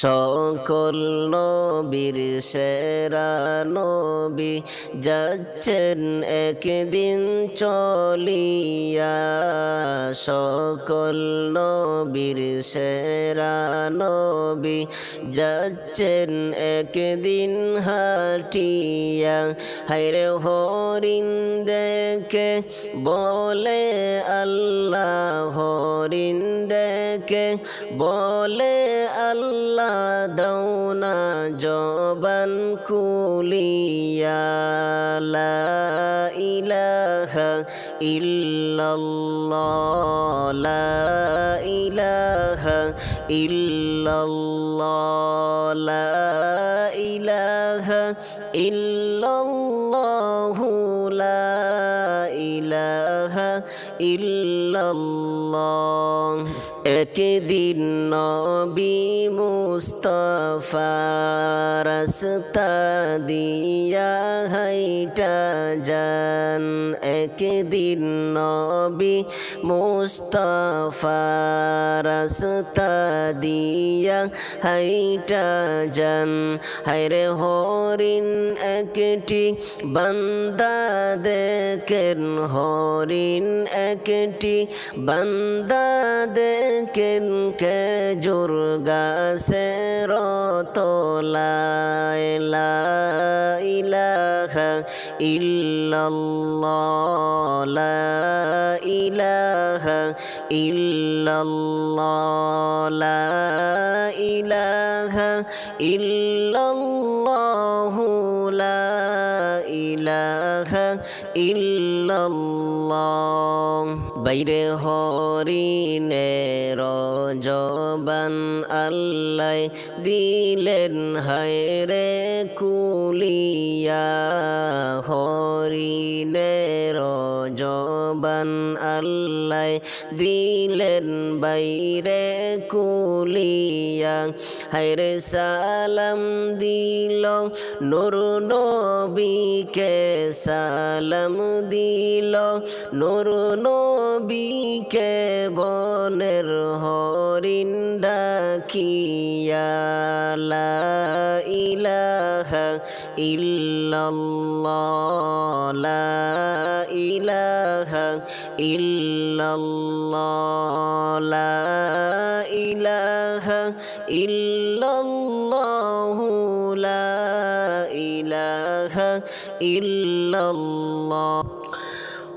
সকল নবীর সেরা নবী যাচ্ছেন একদিন চলিয়া। সকল নবীর সেরা নবী যাচ্ছেন একদিন হাটিয়া। হাইরে হরিণ দেখে বলে আল্লাহ হরিণ দেখে বলে আল্লাহ দৌনা জবান কুলিয়া লা ইলাহা ইল্লাল্লাহ, লা ইলাহা ইল্লাল্লাহ, লা ইলাহা ইল্লাল্লাহ লা ইলাহা ইল্লাল্লাহ একদিন নবী রাস্তা দিয়া হাইটা যান। একদিন নবী রাস্তা দিয়া হাইটা যান। হাইরে হরিণ একটি বান্দা দেখেন। হরিণ একটি বান্দা দেখেন খেজুর গাছের তোলায় লা ইলাহা ইল্লাল্লাহ লা ইলাহা ইল্লাল্লাহ লা ইলাহা ইল্লাল্লাহ ইল্লাল্লাহ। বাইরে হরিণের জবান আল্লাহ দিলেন হায়রে কুলিয়া হরিণের জবান আল্লাহ দিলেন বাইরে কুলিয়া। হায়রে সালাম দিল নুর নবীকে, সালাম দিল নুর নবীকে, বনের হরিণ ডাকিয়া ইলাহা ইল্লাল্লাহ ইলাহা ইল্লাল্লাহ লা ইলাহা ইল্লাল্লাহ লা ইলাহা ইল্লাল্লাহ।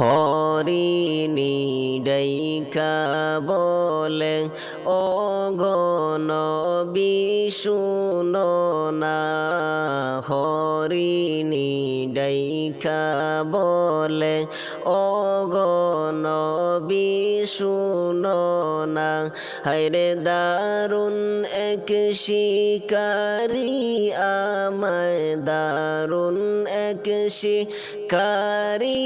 হরিণী ডাইকা বলে ও গণ বিশুন না, হরিণী ডাইকা বলে ও গণ বিশুন না, হায়রে দারুণ এক শিকারি, আমায় দারুণ এক শিকারি,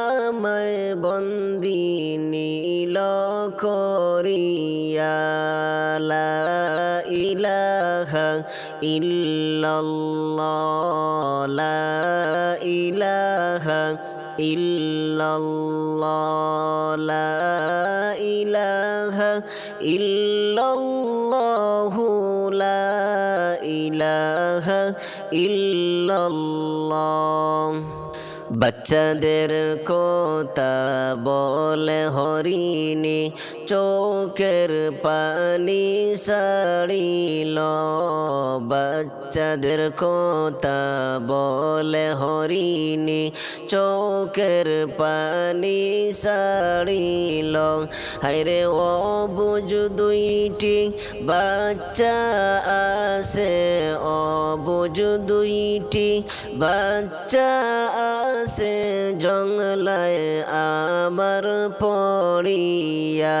আমায় বন্দি নীল করিয়া, লা ইলাহা ইল্লাল্লাহ লা ইলাহা ইল্লাল্লাহ লা ইলাহা ইল্লাল্লাহ লা ইলাহা ইল্লাল্লাহ। বাচ্চাদের কথা বলে হরিণী চোখের পানি সারিল। বাচ্চাদের কথা বলে হরিণী, চোখের পানি সারিল। হাইরে ও বুঝ দুইটি বাচ্চা ও বুঝ দুইটি বাচ্চা আছে। জঙ্গলায় আমার পড়িয়া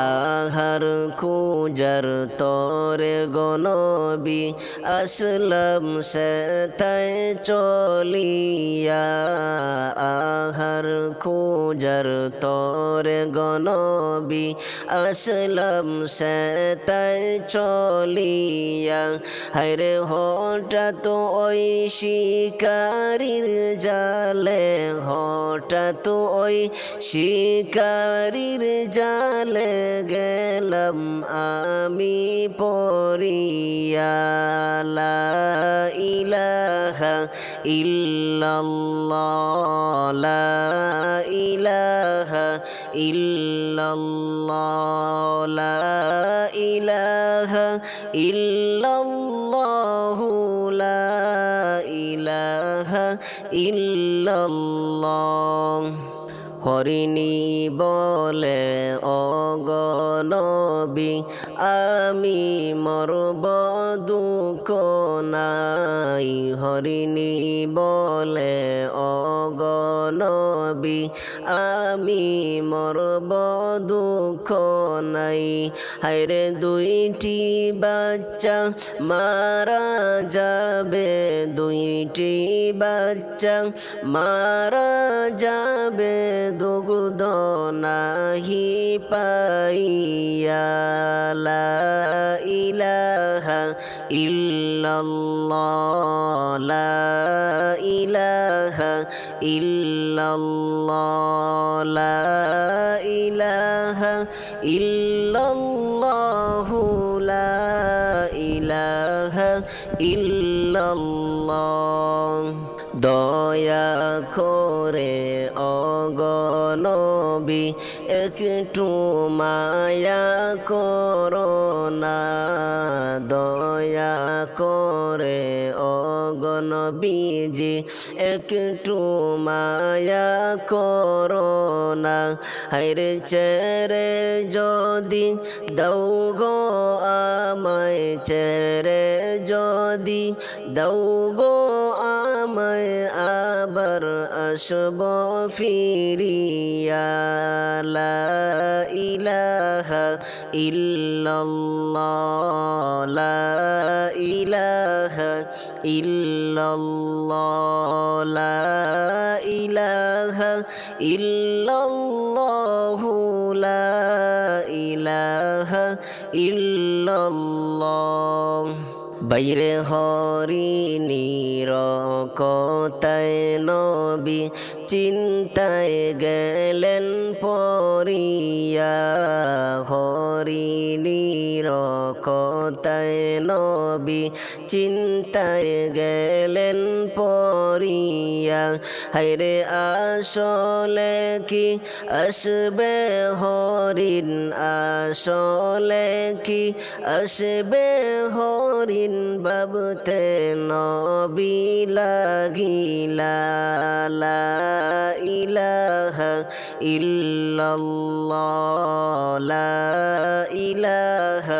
আহার খুজার তোরে গনবি, আসলাম সে তাই চলিয়া। আহার খুজার তোরে গনবি, আসলাম সে তাই চলিয়া। হায়রে হঠাৎ ওই শিকারির জালে, হঠাৎ ওই শিকারির জালে গেলাম আমি পরিয়া লা ইলাহা ইল্লাল্লাহ ইলাহা ইল্লাল্লাহ ইলাহা ইল্লাল্লাহ লা ইলাহা ইল্লাল্লাহ। হরিণী বলে অগনবী আমি মরব দুঃখ নাই। বলে অগনবী আমি মরব দুঃখ নাই। হায়রে দুইটি বাচ্চা, মারা যাবে দুইটি বাচ্চা, মারা যাবে দুগ্ধ নাহি পাইয়া লা ইলাহা ইল্লাল্লাহ, লা ইলাহা ইল্লাল্লাহ, লা ইলাহা ইল্লাল্লাহ, লা ইলাহা ইল্লাল্লাহ। দয়া করে অগনবী একটু মায়া করোনা, দয়া করে অগনবীজি একটু মায়া করোনা। হাইরে চেরে যদি দৌগো আমায়, চেরে যদি দৌগো আমায় আবার আসব ফিরিয়া লা ইলাহা ইল্লাল্লাহ লা ইলাহা ইল্লাল্লাহ লা ইলাহা ইল্লাল্লাহ লা ইলাহা ইল্লাল্লাহ বাইরে হরি কতায় নবী চিন্তায় গেলেন পরিয়া হরিণীর কতায় নবী চিন্তায় গেলেন পরিয়া। হাইরে আসলে কি আসবে হরিণ? আসলে কি আসবে হরিণ? বাবতে নবী লাগিলা। লা ইলাহা ইল্লাল্লাহ। লা ইলাহা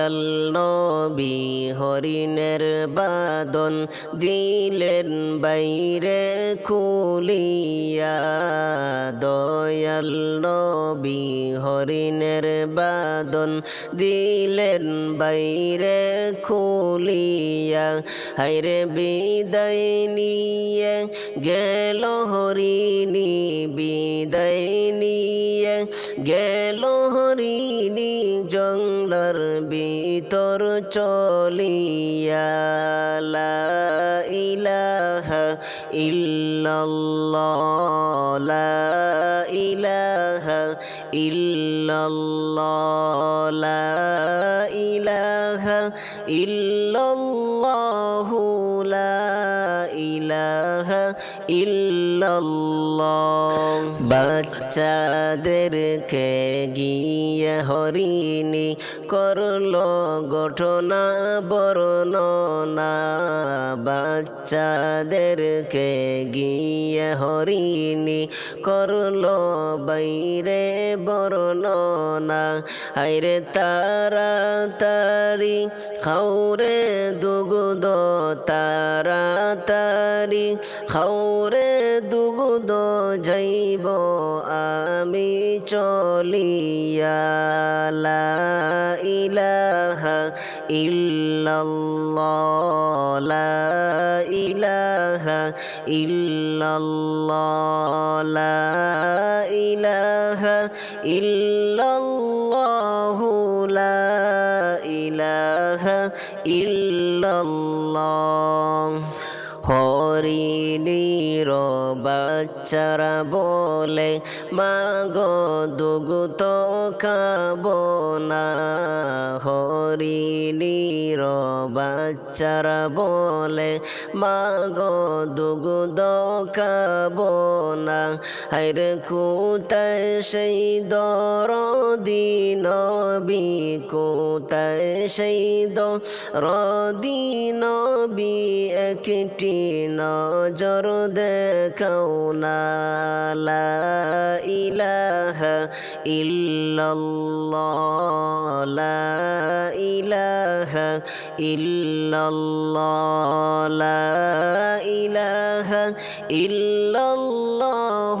দয়াল নবী হরিণের বাদন দিলেন বাইরে খুলিয়া। দয়াল নবী হরিণের বাদন দিলেন বাইরে খুলিয়া। হাইরে বিদায় নিয়ে গেল হরিণী, বিদায় নিয়ে গেল হরিণী। জঙ্গলার ভিতর চলিয়া লা ইলাহা ইল্লাল্লাহ লা ইলাহা ইল্লাল্লাহ লা ইলাহা ইল্লাল্লাহ লা ইলাহা ইল্লাল্লাহ। গিয়ে হরিণী করল, ঘটনা বর্ণনা। বাচ্চাদেরকে গিয়ে হরিণী করল, বাইরে বর্ণনা। আইরে তাড়াতাড়ি খাউরে দুগুদ তাড়াতাড়ি খাউরে দুগুদ যাইব আমি চলিয়া ইলাহা ইল্লাল্লাহ, লা ইলাহা ইল্লাল্লাহ, লা ইলাহা ইল্লাল্লাহ। হরিণীর বাচ্চারা বলে, মাগো দুগুত খাব না। হরিণীর বাচ্চারা বলে, মাগো দুগুদ খাব না। হাইরে কোথায় সেই দরদিন বি কোথায় সেই দরদিন বি একটি নজর দেখাও না ইলাহা ইল্লাল্লাহ লা ইলাহা ইল্লাল্লাহ